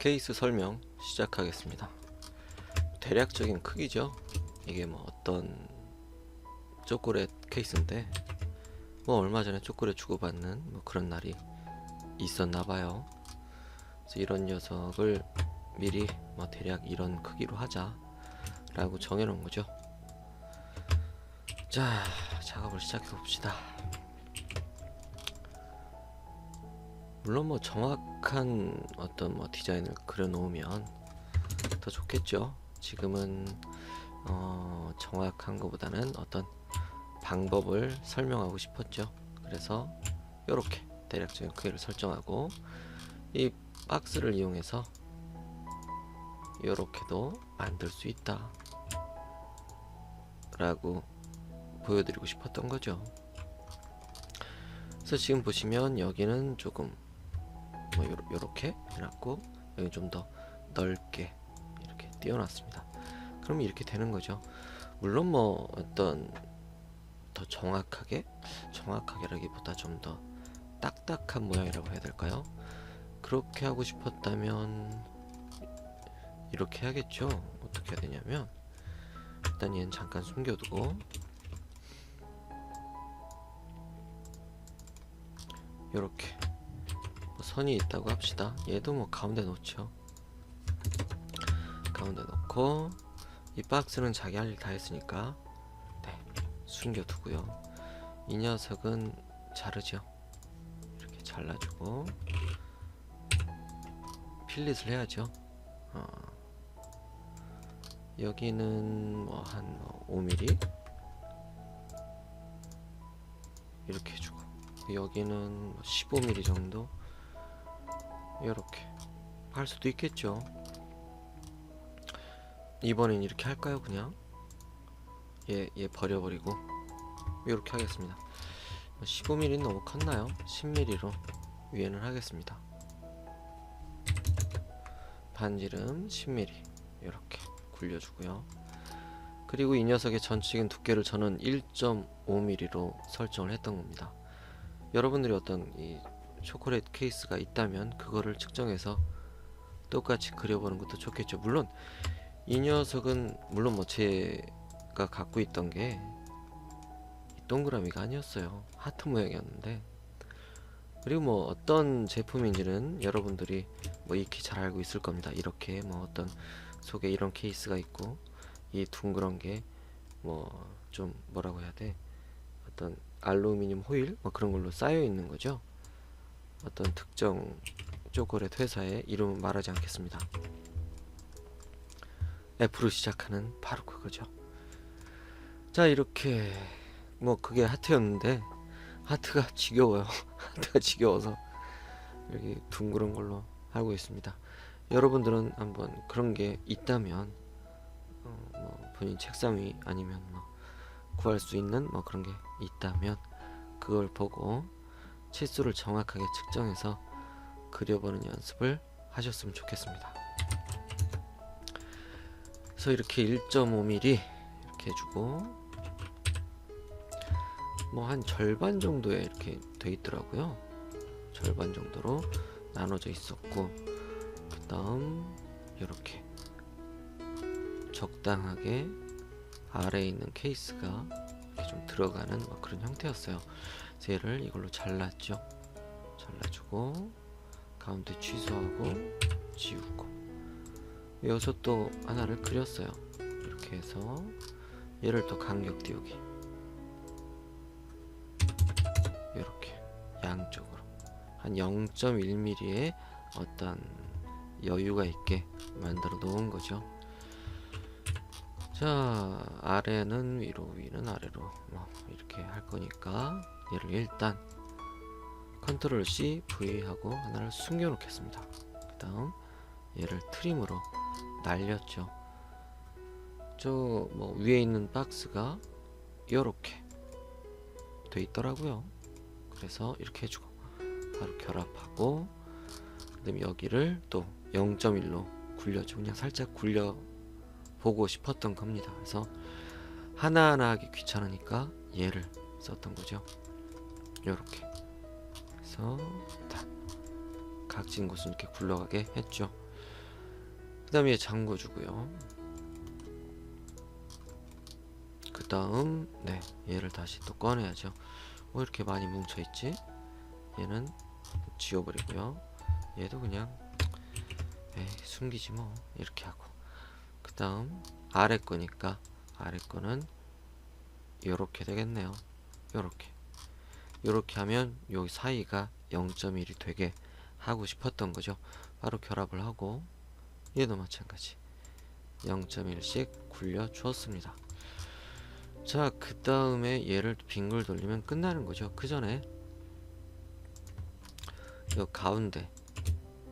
케이스 설명 시작하겠습니다. 대략적인 크기죠. 이게 뭐 어떤 초콜릿 케이스인데 뭐 얼마 전에 초콜릿 주고받는 뭐 그런 날이 있었나 봐요. 그래서 이런 녀석을 미리 뭐 대략 이런 크기로 하자 라고 정해놓은 거죠. 자, 작업을 시작해 봅시다. 물론 뭐 정확한 어떤 뭐 디자인을 그려놓으면 더 좋겠죠. 지금은 어, 정확한 것보다는 어떤 방법을 설명하고 싶었죠. 그래서 이렇게 대략적인 크기를 설정하고 이 박스를 이용해서 이렇게도 만들 수 있다. 라고 보여드리고 싶었던 거죠. 그래서 지금 보시면 여기는 조금 뭐 요러, 요렇게 해놨고 여기 좀 더 넓게 이렇게 띄워놨습니다. 그럼 이렇게 되는 거죠. 물론 뭐 어떤 더 정확하게 정확하게라기보다 좀 더 딱딱한 모양이라고 해야 될까요? 그렇게 하고 싶었다면 이렇게 해야겠죠. 어떻게 해야 되냐면 일단 얘는 잠깐 숨겨두고 이렇게 뭐 선이 있다고 합시다. 얘도 뭐 가운데 놓죠. 가운데 놓고 이 박스는 자기 할 일 다 했으니까 네 숨겨두고요. 이 녀석은 자르죠. 이렇게 잘라주고 필릿을 해야죠. 어. 여기는 뭐 한 5mm 이렇게 해주고 여기는 15mm 정도 이렇게 할 수도 있겠죠. 이번엔 이렇게 할까요? 그냥 얘, 얘 버려버리고 이렇게 하겠습니다. 15mm는 너무 컸나요? 10mm로 위에는 하겠습니다. 반지름 10mm 이렇게 굴려주고요. 그리고 이 녀석의 전치근 두께를 저는 1.5mm로 설정을 했던 겁니다. 여러분들이 어떤 이 초콜릿 케이스가 있다면 그거를 측정해서 똑같이 그려보는 것도 좋겠죠. 물론 이 녀석은 물론 뭐 제가 갖고 있던 게 동그라미가 아니었어요. 하트 모양이었는데 그리고 뭐 어떤 제품인지는 여러분들이 뭐 익히 잘 알고 있을 겁니다. 이렇게 뭐 어떤 속에 이런 케이스가 있고 이 둥그런 게 뭐 좀 뭐라고 해야 돼 어떤 알루미늄 호일 뭐 그런 걸로 쌓여 있는 거죠. 어떤 특정 초콜릿 회사의 이름은 말하지 않겠습니다. F로 시작하는 바로 그거죠. 자 이렇게 뭐 그게 하트였는데 하트가 지겨워요. 하트가 지겨워서 여기 둥그런 걸로 하고 있습니다. 여러분들은 한번 그런 게 있다면 어, 뭐 본인 책상 위 아니면 뭐 구할 수 있는 뭐 그런 게 있다면 그걸 보고 치수를 정확하게 측정해서 그려보는 연습을 하셨으면 좋겠습니다. 그래서 이렇게 1.5mm 이렇게 해주고 뭐 한 절반 정도에 이렇게 돼 있더라고요. 절반 정도로 나눠져 있었고 그 다음 이렇게 적당하게 아래에 있는 케이스가 이렇게 좀 들어가는 뭐 그런 형태였어요. 얘를 이걸로 잘랐죠. 잘라주고 가운데 취소하고 지우고 여기서 또 하나를 그렸어요. 이렇게 해서 얘를 또 간격 띄우기 이렇게 양쪽으로 한 0.1mm의 어떤 여유가 있게 만들어 놓은 거죠. 자 아래는 위로 위는 아래로 뭐 이렇게 할 거니까 얘를 일단 컨트롤 C V 하고 하나를 숨겨 놓겠습니다. 그 다음 얘를 트림으로 날렸죠. 저 뭐 위에 있는 박스가 이렇게 돼 있더라고요. 그래서 이렇게 해주고 바로 결합하고 그다음에 여기를 또 0.1로 굴려주고 그냥 살짝 굴려 보고 싶었던 겁니다. 그래서 하나하나 하기 귀찮으니까 얘를 썼던 거죠. 이렇게. 그래서 다 각진 곳은 이렇게 굴러가게 했죠. 그 다음에 잠궈 주고요. 그 다음 네 얘를 다시 또 꺼내야죠. 뭐 이렇게 많이 뭉쳐 있지? 얘는 지워버리고요. 얘도 그냥 에이, 숨기지 뭐. 이렇게 하고. 그 다음 아래 거니까 아래 거는 요렇게 되겠네요. 요렇게 요렇게 하면 여기 사이가 0.1이 되게 하고 싶었던 거죠. 바로 결합을 하고 얘도 마찬가지. 0.1씩 굴려 주었습니다. 자 그 다음에 얘를 빙글 돌리면 끝나는 거죠. 그 전에 요 가운데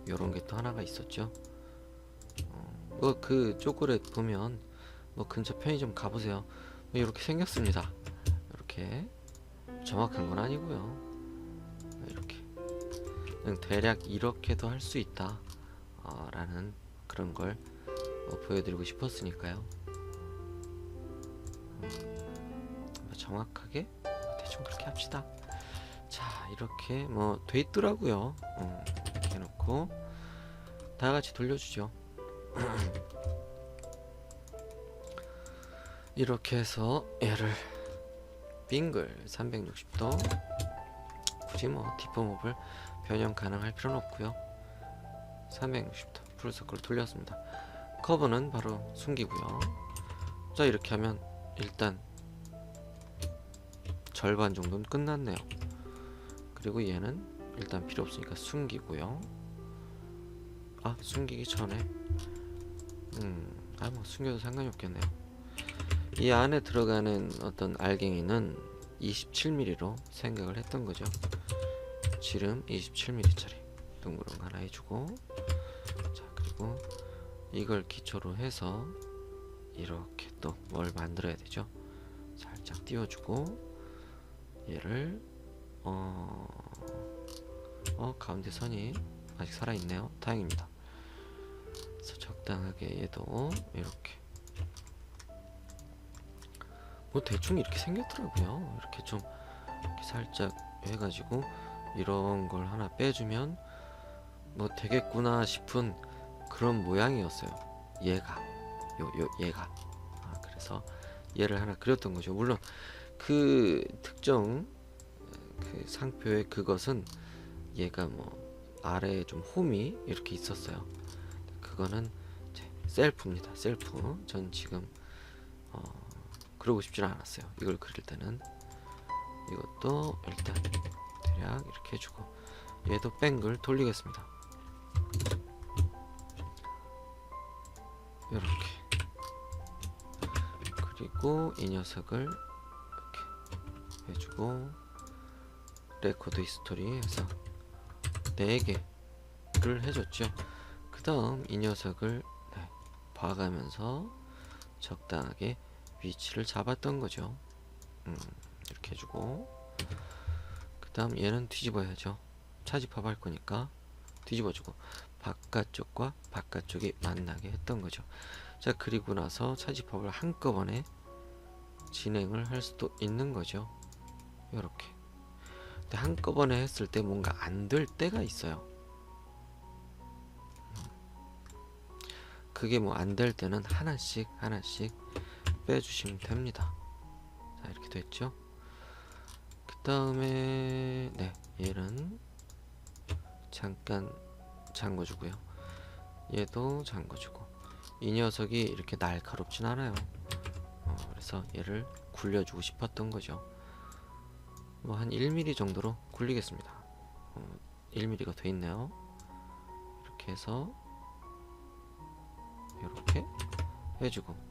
요런 게 또 하나가 있었죠. 어, 뭐 그 초콜릿 보면 뭐 근처 편의점 가보세요. 뭐 이렇게 생겼습니다. 이렇게 정확한 건 아니고요. 이렇게. 대략 이렇게도 할 수 있다 어, 라는 그런 걸 어, 보여드리고 싶었으니까요. 음, 뭐 정확하게 대충 그렇게 합시다. 자 이렇게 뭐 돼 있더라고요. 음, 이렇게 해놓고 다 같이 돌려주죠. 이렇게 해서 얘를 빙글 360도 굳이 뭐 디퍼몹을 변형 가능할 필요는 없고요. 360도 풀서클 돌렸습니다. 커브는 바로 숨기고요. 자 이렇게 하면 일단 절반 정도는 끝났네요. 그리고 얘는 일단 필요 없으니까 숨기고요. 아 숨기기 전에. 음아 뭐 숨겨도 상관이 없겠네요 이 안에 들어가는 어떤 알갱이는 27mm로 생각을 했던 거죠. 지름 27mm짜리 둥그런 거 하나 해주고 자 그리고 이걸 기초로 해서 이렇게 또 뭘 만들어야 되죠? 살짝 띄워주고 얘를 어, 어 가운데 선이 아직 살아있네요. 다행입니다. 그래서 적당하게 얘도 이렇게 뭐 대충 이렇게 생겼더라고요. 이렇게 좀 이렇게 살짝 해가지고 이런 걸 하나 빼주면 뭐 되겠구나 싶은 그런 모양이었어요. 얘가. 요, 요 얘가. 아, 그래서 얘를 하나 그렸던 거죠. 물론 그 특정 그 상표의 그것은 얘가 뭐 아래에 좀 홈이 이렇게 있었어요. 그거는 제 셀프입니다. 셀프. 전 지금 어, 그러고 싶지는 않았어요. 이걸 그릴 때는. 이것도 일단 대략 이렇게 해주고 얘도 뱅글 돌리겠습니다. 이렇게. 그리고 이 녀석을 이렇게 해주고 레코드 히스토리 해서 4개를 해줬죠. 그 다음 이 녀석을 네, 봐가면서 적당하게 위치를 잡았던 거죠. 음, 이렇게 해주고. 그 다음 얘는 뒤집어야죠. 차집합 할 거니까 뒤집어주고 바깥쪽과 바깥쪽이 만나게 했던 거죠. 자 그리고 나서 차집합을 한꺼번에 진행을 할 수도 있는 거죠. 이렇게. 근데 한꺼번에 했을 때 뭔가 안 될 때가 있어요. 그게 뭐 안 될 때는 하나씩 하나씩 빼주시면 됩니다. 자 이렇게 됐죠? 그 다음에 네 얘는 잠깐 잠궈주고요. 얘도 잠궈주고. 이 녀석이 이렇게 날카롭진 않아요. 어, 그래서 얘를 굴려주고 싶었던 거죠. 뭐 한 1mm 정도로 굴리겠습니다. 어, 1mm가 돼 있네요. 이렇게 해서 이렇게 해주고. 자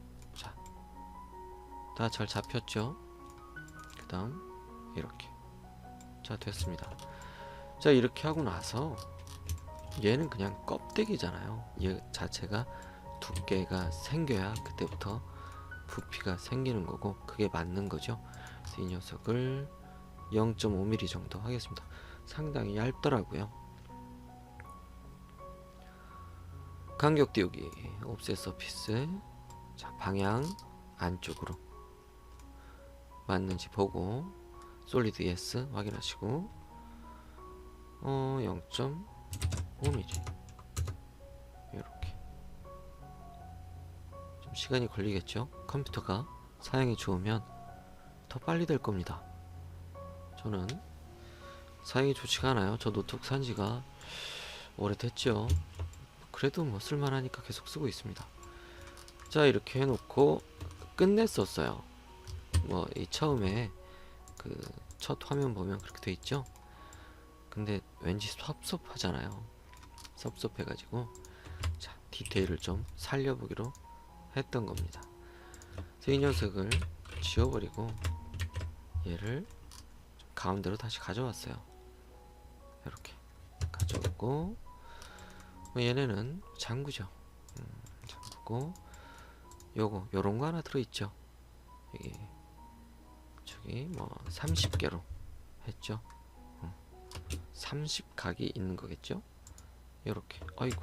다 잘 잡혔죠? 그 다음 이렇게. 자 됐습니다. 자 이렇게 하고 나서 얘는 그냥 껍데기잖아요. 얘 자체가 두께가 생겨야 그때부터 부피가 생기는 거고 그게 맞는 거죠. 그래서 이 녀석을 0.5mm 정도 하겠습니다. 상당히 얇더라고요. 간격 띄우기 옵셋 서피스. 자 방향 안쪽으로 맞는지 보고 솔리드 yes 확인하시고 어 0.5mm 이렇게 시간이 걸리겠죠. 컴퓨터가 사양이 좋으면 더 빨리 될 겁니다. 저는 사양이 좋지가 않아요. 저 노트북 산 지가 오래됐죠. 그래도 뭐 쓸만하니까 계속 쓰고 있습니다. 자 이렇게 해놓고 끝냈었어요. 뭐 이 처음에 그 첫 화면 보면 그렇게 돼 있죠. 근데 왠지 섭섭하잖아요. 섭섭해 가지고 자 디테일을 좀 살려보기로 했던 겁니다. 그래서 이 녀석을 지워버리고 얘를 좀 가운데로 다시 가져왔어요. 이렇게 가져오고 뭐 얘네는 장구죠. 음, 장구고 요거 요런 거 하나 들어있죠. 여기 저기 뭐 30개로 했죠. 30각이 있는 거겠죠? 요렇게. 아이고.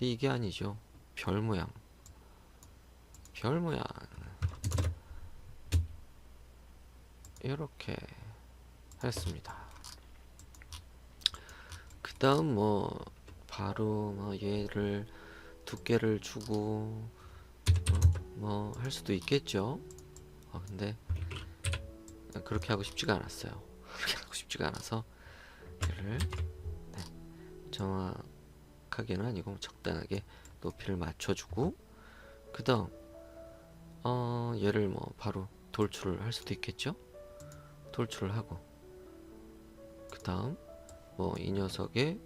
이게 아니죠. 별 모양. 별 모양. 이렇게 했습니다. 그 다음 뭐 바로 뭐 얘를 두께를 주고 뭐할 수도 있겠죠. 어, 근데 그렇게 하고 싶지가 않았어요. 그렇게 하고 싶지가 않아서 얘를 네, 정확하게는 아니고 적당하게 높이를 맞춰주고 그 다음 어, 얘를 뭐 바로 돌출을 할 수도 있겠죠? 돌출을 하고 그 다음 뭐 이 녀석의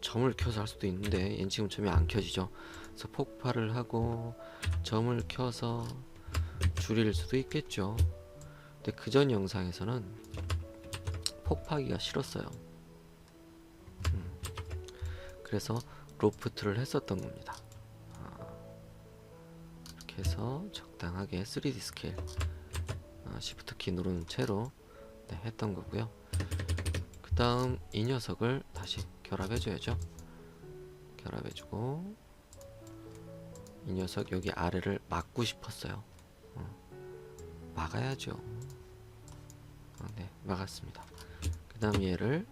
점을 켜서 할 수도 있는데 얘는 지금 점이 안 켜지죠? 그래서 폭발을 하고 점을 켜서 줄일 수도 있겠죠 근데 그 전 영상에서는 폭파하기가 싫었어요. 음, 그래서 로프트를 했었던 겁니다. 아, 이렇게 해서 적당하게 3D 스케일 아, 시프트 키 누른 채로 네, 했던 거고요. 그 다음 이 녀석을 다시 결합해줘야죠. 결합해주고 이 녀석 여기 아래를 막고 싶었어요. 어, 막아야죠. 막았습니다. 그 다음 얘를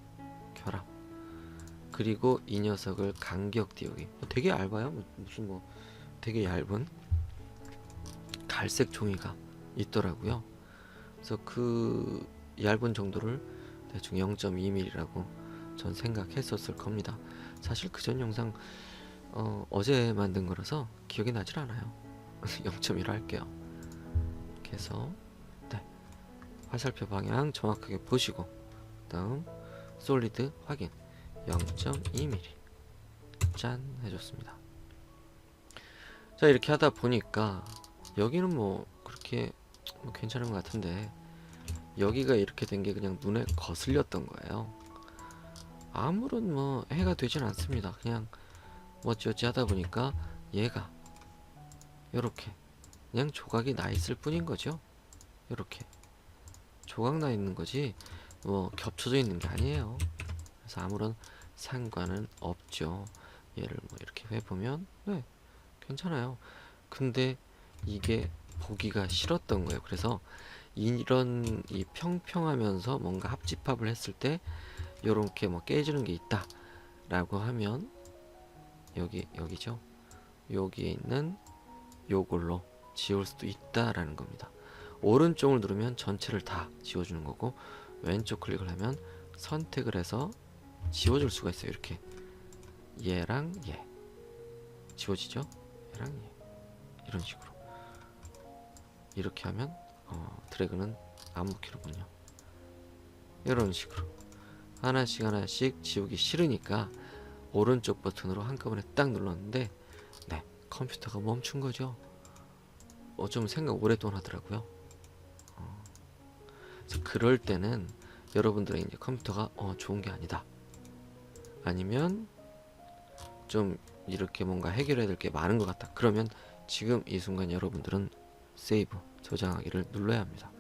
결합 그리고 이 녀석을 간격 띄우기. 어, 되게 얇아요. 뭐, 무슨 뭐 되게 얇은 갈색 종이가 있더라고요. 그래서 그 얇은 정도를 대충 0.2mm라고 전 생각했었을 겁니다. 사실 그 전 영상 어, 어제 만든 거라서 기억이 나질 않아요. 0.1로 할게요. 이렇게 해서 네. 화살표 방향 정확하게 보시고 다음 솔리드 확인. 0.2mm 짠 해줬습니다. 자 이렇게 하다 보니까 여기는 뭐 그렇게 뭐 괜찮은 것 같은데 여기가 이렇게 된 게 그냥 눈에 거슬렸던 거예요. 아무런 뭐 해가 되진 않습니다. 그냥 뭐 어찌어찌 하다 보니까 얘가 요렇게 그냥 조각이 나 있을 뿐인 거죠. 요렇게 조각 나 있는 거지 뭐 겹쳐져 있는 게 아니에요. 그래서 아무런 상관은 없죠. 얘를 뭐 이렇게 해보면 네 괜찮아요. 근데 이게 보기가 싫었던 거예요. 그래서 이런 이 평평하면서 뭔가 합집합을 했을 때 요렇게 뭐 깨지는 게 있다 라고 하면 여기 여기죠. 여기에 있는 요걸로 지울 수도 있다라는 겁니다. 오른쪽을 누르면 전체를 다 지워주는 거고 왼쪽 클릭을 하면 선택을 해서 지워줄 수가 있어요. 이렇게. 얘랑 얘. 지워지죠? 얘랑 얘. 이런 식으로. 이렇게 하면 어, 드래그는 안 먹히는군요. 이런 식으로. 하나씩 하나씩 지우기 싫으니까 오른쪽 버튼으로 한꺼번에 딱 눌렀는데 네 컴퓨터가 멈춘 거죠. 어좀 생각 오랫동안 하더라고요. 어, 그래서 그럴 때는 여러분들의 이제 컴퓨터가 어 좋은 게 아니다. 아니면 좀 이렇게 뭔가 해결해야 될 게 많은 것 같다. 그러면 지금 이 순간 여러분들은 세이브 저장하기를 눌러야 합니다.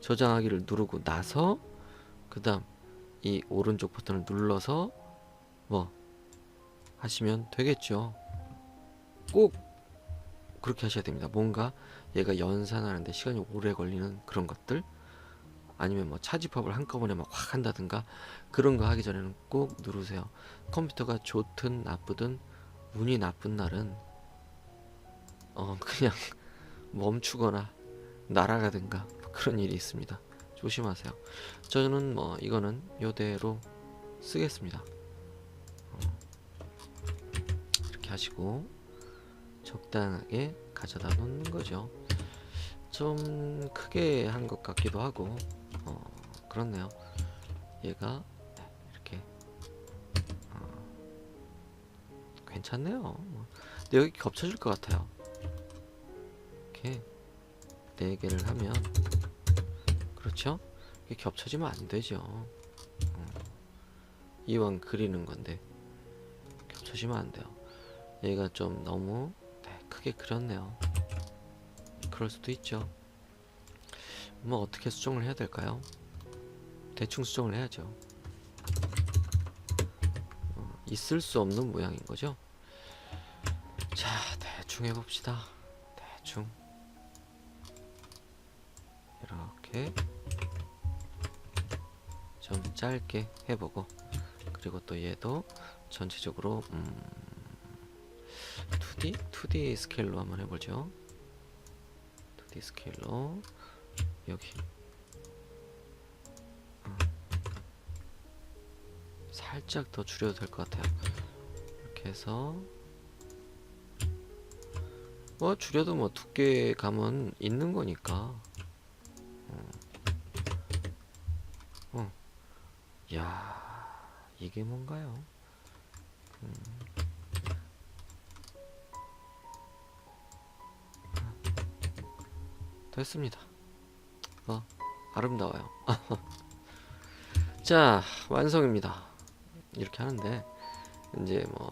저장하기를 누르고 나서 그 다음 이 오른쪽 버튼을 눌러서 뭐 하시면 되겠죠. 꼭 그렇게 하셔야 됩니다. 뭔가 얘가 연산하는데 시간이 오래 걸리는 그런 것들 아니면 뭐 차집합을 한꺼번에 막 확 한다든가 그런 거 하기 전에는 꼭 누르세요. 컴퓨터가 좋든 나쁘든 운이 나쁜 날은 어 그냥 멈추거나 날아가든가 뭐 그런 일이 있습니다. 조심하세요. 저는 뭐 이거는 요대로 쓰겠습니다. 어, 이렇게 하시고 적당하게 가져다 놓는 거죠. 좀 크게 한 것 같기도 하고 어, 그렇네요. 얘가 네, 이렇게 어, 괜찮네요. 뭐. 근데 여기 겹쳐질 것 같아요. 이렇게 네 개를 하면 그렇죠? 이게 겹쳐지면 안 되죠. 어. 이왕 그리는 건데 겹쳐지면 안 돼요. 얘가 좀 너무 네, 크게 그렸네요. 그럴 수도 있죠. 뭐 어떻게 수정을 해야 될까요? 대충 수정을 해야죠. 어, 있을 수 없는 모양인 거죠. 자, 대충 해봅시다. 대충 이렇게 좀 짧게 해보고 그리고 또 얘도 전체적으로 음, 2D 2D 스케일로 한번 해보죠. 2D 스케일로 여기 어, 살짝 더 줄여도 될 것 같아요. 이렇게 해서 뭐 줄여도 뭐 두께감은 있는 거니까. 어. 어. 야, 이게 뭔가요? 음. 됐습니다. 어, 아름다워요. 자, 완성입니다. 이렇게 하는데 이제 뭐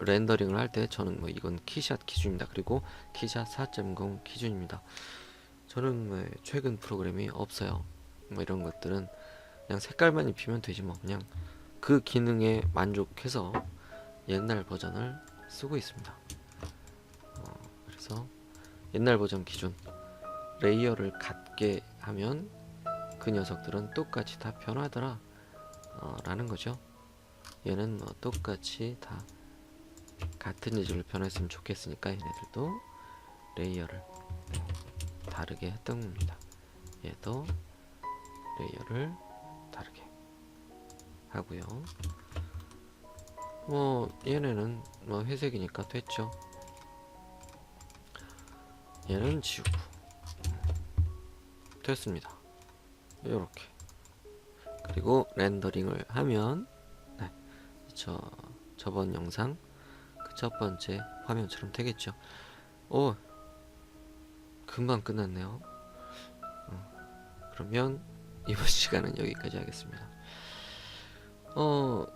렌더링을 할 때 저는 뭐 이건 키샷 기준입니다. 그리고 키샷 4.0 기준입니다. 저는 뭐 최근 프로그램이 없어요. 뭐 이런 것들은 그냥 색깔만 입히면 되지 뭐 그냥 그 기능에 만족해서 옛날 버전을 쓰고 있습니다. 어, 그래서 옛날 버전 기준 레이어를 같게 하면 그 녀석들은 똑같이 다 변하더라 어, 라는 거죠. 얘는 뭐 똑같이 다 같은 예절로 변했으면 좋겠으니까 얘네들도 레이어를 다르게 했던 겁니다. 얘도 레이어를 다르게 하고요. 뭐 얘네는 뭐 회색이니까 됐죠. 얘는 지우고 됐습니다. 이렇게 그리고 렌더링을 하면 네, 저 저번 영상 그 첫 번째 화면처럼 되겠죠. 오 금방 끝났네요. 어, 그러면 이번 시간은 여기까지 하겠습니다. 어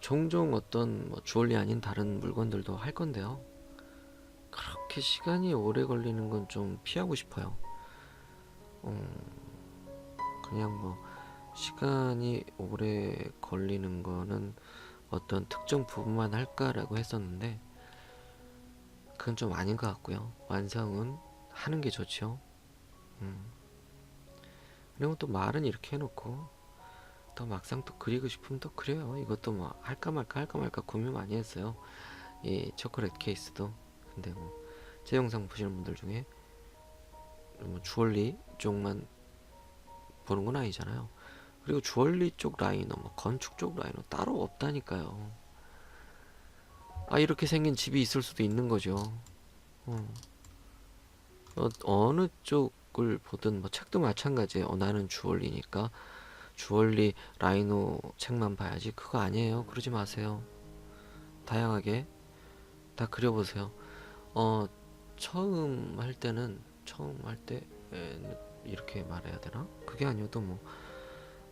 종종 어떤 뭐 주얼리 아닌 다른 물건들도 할 건데요. 그렇게 시간이 오래 걸리는 건 좀 피하고 싶어요. 어, 그냥 뭐 시간이 오래 걸리는 거는 어떤 특정 부분만 할까라고 했었는데 그건 좀 아닌 것 같고요. 완성은 하는 게 좋죠. 음. 그리고 또 말은 이렇게 해놓고 또 막상 또 그리고 싶으면 또 그래요. 이것도 뭐 할까 말까 할까 말까 고민 많이 했어요. 이 초콜릿 케이스도 근데 뭐 제 영상 보시는 분들 중에 뭐 주얼리 쪽만 보는 건 아니잖아요. 그리고 주얼리 쪽 라이너, 뭐 건축 쪽 라이너 따로 없다니까요. 아 이렇게 생긴 집이 있을 수도 있는 거죠. 어. 어, 어 느 쪽을 보든 뭐 책도 마찬가지예요. 어, 나는 주얼리니까 주얼리 라이노 책만 봐야지 그거 아니에요. 그러지 마세요. 다양하게 다 그려보세요. 어 처음 할 때는 처음 할 때 이렇게 말해야 되나? 그게 아니어도 뭐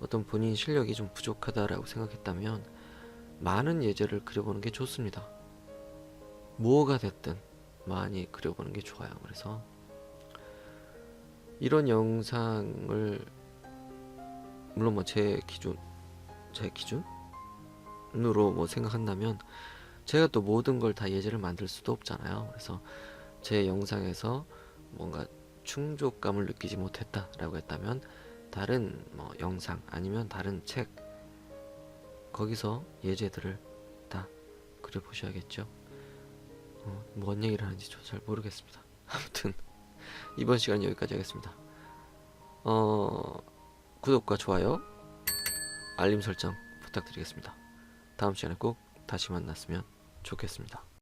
어떤 본인 실력이 좀 부족하다라고 생각했다면 많은 예제를 그려보는 게 좋습니다. 뭐가 됐든 많이 그려보는 게 좋아요. 그래서 이런 영상을 물론 뭐 제 기준 제 기준으로 뭐 생각한다면 제가 또 모든 걸 다 예제를 만들 수도 없잖아요. 그래서 제 영상에서 뭔가 충족감을 느끼지 못했다라고 했다면 다른 뭐 영상 아니면 다른 책 거기서 예제들을 다 그려 보셔야겠죠. 어, 뭔 얘기를 하는지 저 잘 모르겠습니다. 아무튼 이번 시간은 여기까지 하겠습니다. 어, 구독과 좋아요, 알림 설정 부탁드리겠습니다. 다음 시간에 꼭 다시 만났으면 좋겠습니다.